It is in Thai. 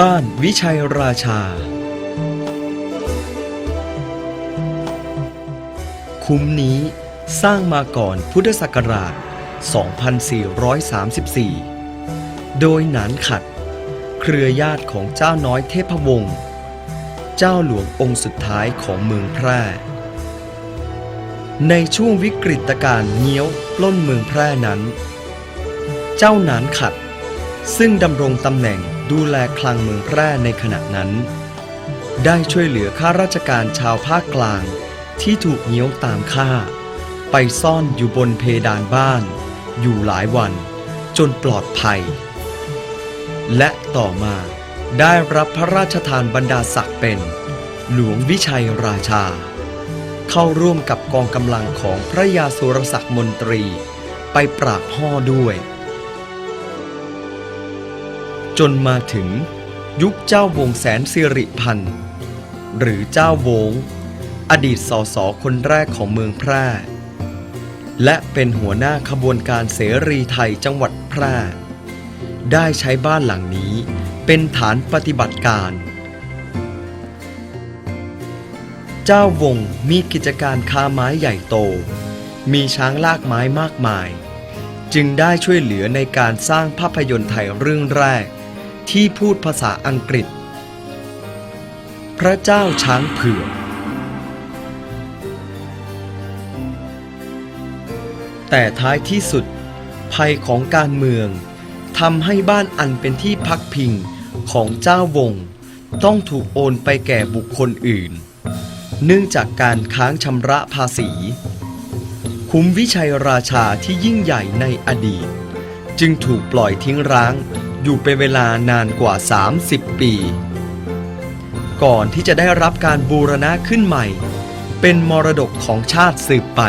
บ้านวิชัยราชา คุ้มนี้สร้างมาก่อนพุทธศักราช 2434 โดยหนานขัด เครือญาติของเจ้าน้อยเทพวงศ์เจ้าหลวงองค์สุดท้ายของเมืองแพร่ ในช่วงวิกฤตการณ์เงี้ยวปล้นเมืองแพร่นั้น เจ้าหนานขัดซึ่งดำรงตำแหน่ง ดูแลคลังเมืองแพร่ในขณะนั้น ได้ช่วยเหลือข้าราชการชาวภาคกลางที่ถูกเงี้ยวตามฆ่า ไปซ่อนอยู่บนเพดานบ้าน อยู่หลายวันจนปลอดภัย และต่อมาได้รับพระราชทานบรรดาศักดิ์เป็น หลวงวิชัยราชา เข้าร่วมกับกองกำลังของพระยาสุรศักดิ์มนตรี ไปปราบห่อด้วย จนมาถึงยุคเจ้าวงแสนสิริพันธ์หรือเจ้าวง อดีตสสคนแรกของเมืองแพร่ และเป็นหัวหน้าขบวนการเสรีไทยจังหวัดแพร่ ได้ใช้บ้านหลังนี้เป็นฐานปฏิบัติการ เจ้าวงมีกิจการค้าไม้ใหญ่โต มีช้างลากไม้มากมาย จึงได้ช่วยเหลือในการสร้างภาพยนตร์ไทยเรื่องแรก ที่พูดภาษาอังกฤษ พระเจ้าช้างเผือก แต่ท้ายที่สุด ภัยของการเมืองทำให้บ้านอันเป็นที่พักพิงของเจ้าวง ต้องถูกโอนไปแก่บุคคลอื่น เนื่องจากการค้างชำระภาษี คุ้มวิชัยราชาที่ยิ่งใหญ่ในอดีต จึงถูกปล่อยทิ้งร้าง อยู่เป็นเวลานานกว่า 30 ปี ก่อนที่จะได้รับการบูรณะขึ้นใหม่ เป็นมรดกของชาติสืบไป